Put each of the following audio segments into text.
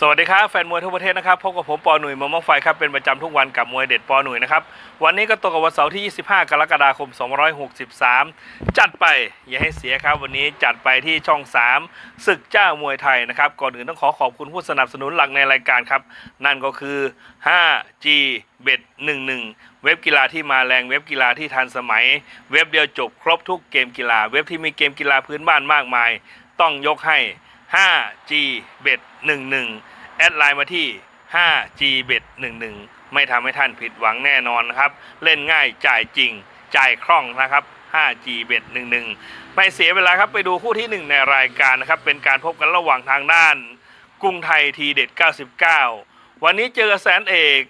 สวัสดีครับแฟนมวยทั่วประเทศนะครับพบกับผมปอหนุ่ยมะม่วงไฟครับเป็นประจำทุกวันกับมวยเด็ดปอหนุ่ยนะครับวันนี้ก็ตรงกับวันเสาร์ที่ 25 กรกฎาคม 2563 จัดไปอย่าให้เสียครับ วันนี้จัดไปที่ช่อง 3 ศึกเจ้ามวยไทยนะครับก่อนอื่นต้องขอขอบคุณผู้สนับสนุนหลักในรายการครับ นั่นก็คือ 5G Bet 11 เว็บกีฬาที่มาแรงเว็บกีฬาที่ทันสมัย เว็บเดียวจบครบทุกเกมกีฬา เว็บที่มีเกมกีฬาพื้นบ้านมากมาย ต้องยกให้ 5G Bet 11 แอดไลน์มาที่ 5G Bet 11 ไม่ทำให้ท่านผิดหวังแน่นอนนะครับ เล่นง่ายจ่ายจริง จ่ายคล่องนะครับ 5G Bet 11 ไม่เสียเวลาครับไปดูคู่ที่ 1 ในรายการนะครับ เป็นการพบกันระหว่างทางด้าน กรุงไทยทีเด็ด 99 วันนี้เจอแสนเอก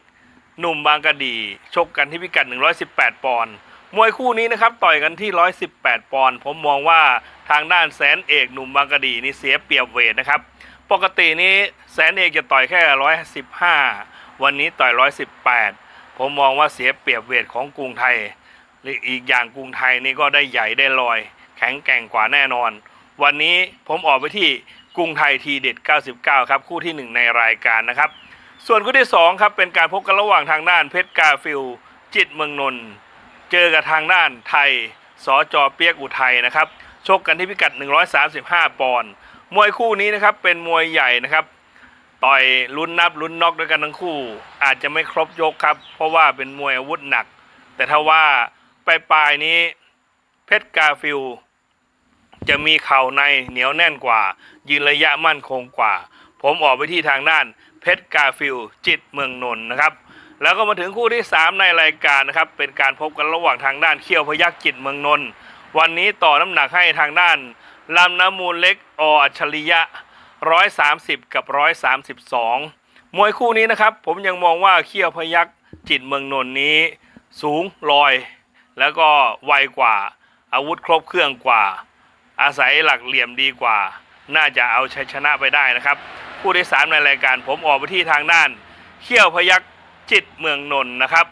หนุ่มบางกะดี ชกกันที่พิกัด 118 ปอนด์ มวยคู่นี้นะครับต่อยกันที่ 118 ปอนด์ผมมองว่าทางด้านแสนเอกหนุ่มบางกะดีนี่เสียเปรียบเวทนะครับ ปกตินี้แสนเอกจะต่อยแค่ 115 วันนี้ต่อย 118 ผมมองว่าเสียเปรียบเวทของกรุงไทยและอีกอย่างกรุงไทยนี่ก็ได้ใหญ่ได้ลอย แข็งแกร่งกว่าแน่นอน วันนี้ผมออกไปที่กรุงไทยทีเด็ด 99 ครับ คู่ที่หนึ่งในรายการนะครับ ส่วนคู่ที่2ครับเป็นการพบกันระหว่างทางด้านเพชรกาฟิลจิตเมืองนนท์ เจอกับทางด้านไทยสอจอเปียกอุทัยนะครับชกกันที่พิกัด 135 ปอนด์มวยคู่นี้นะครับเป็นมวยใหญ่นะครับ ต่อยลุ้นนับลุ้นน็อกด้วยกันทั้งคู่ อาจจะไม่ครบยกครับ เพราะว่าเป็นมวยอาวุธหนัก แต่ถ้าว่าปลายปลายๆนี้เพชรกาฟิลจะมีเข่าในเหนียวแน่นกว่า ยืนระยะมั่นคงกว่า ผมออกไปที่ทางด้านเพชรกาฟิลจิตเมืองนนท์นะครับ แล้วก็มาถึงคู่ที่ 3 ในรายการนะครับ เป็นการพบกันระหว่างทางด้านเขี้ยวพยักจิตเมืองนนท์วันนี้ต่อน้ำหนักให้ทางด้านลำน้ำมูลเล็กออัจฉริยะ 130 กับ 132 มวยคู่นี้นะครับ ผมยังมองว่าเขี้ยวพยักจิตเมืองนนท์นี้ สูงลอย แล้วก็ไวกว่า อาวุธครบเครื่องกว่า อาศัยหลักเหลี่ยมดีกว่า น่าจะเอาชัยชนะไปได้นะครับ คู่ที่สามในรายการผมออกไปที่ทางด้านเขี้ยวพยัก จิตเมืองนนท์นะครับ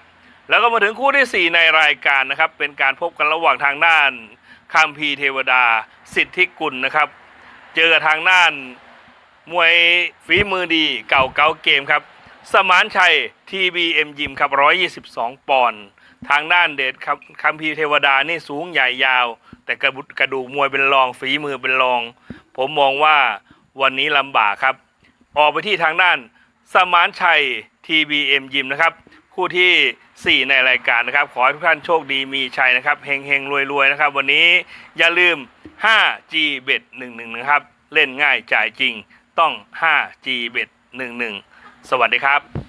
แล้วก็มาถึงคู่ที่สี่ในรายการนะครับ เป็นการพบกันระหว่างทางด้านคัมพีร์เทวดา สิทธิกุลนะครับ เจอทางด้านมวยฝีมือดีเก่าเก่าเกมครับ สมานชัย TBM ยิมครับ 122 ปอนด์ทางด้านเดชครับคัมพีร์เทวดานี่สูงใหญ่ยาว แต่กระกระดูกมวยเป็นรองฝีมือเป็นรอง ผมมองว่าวันนี้ลำบากครับ ออกไปที่ทางด้าน สมานชัย TBM ยิมนะครับ คู่ที่ 4 ในรายการนะครับ ขอให้ทุกท่านโชคดีมีชัยนะครับเฮงเฮงรวยรวยนะครับ วันนี้อย่าลืม 5G Bet 11นะครับ เล่นง่ายจ่ายจริงต้อง 5G Bet 11สวัสดีครับ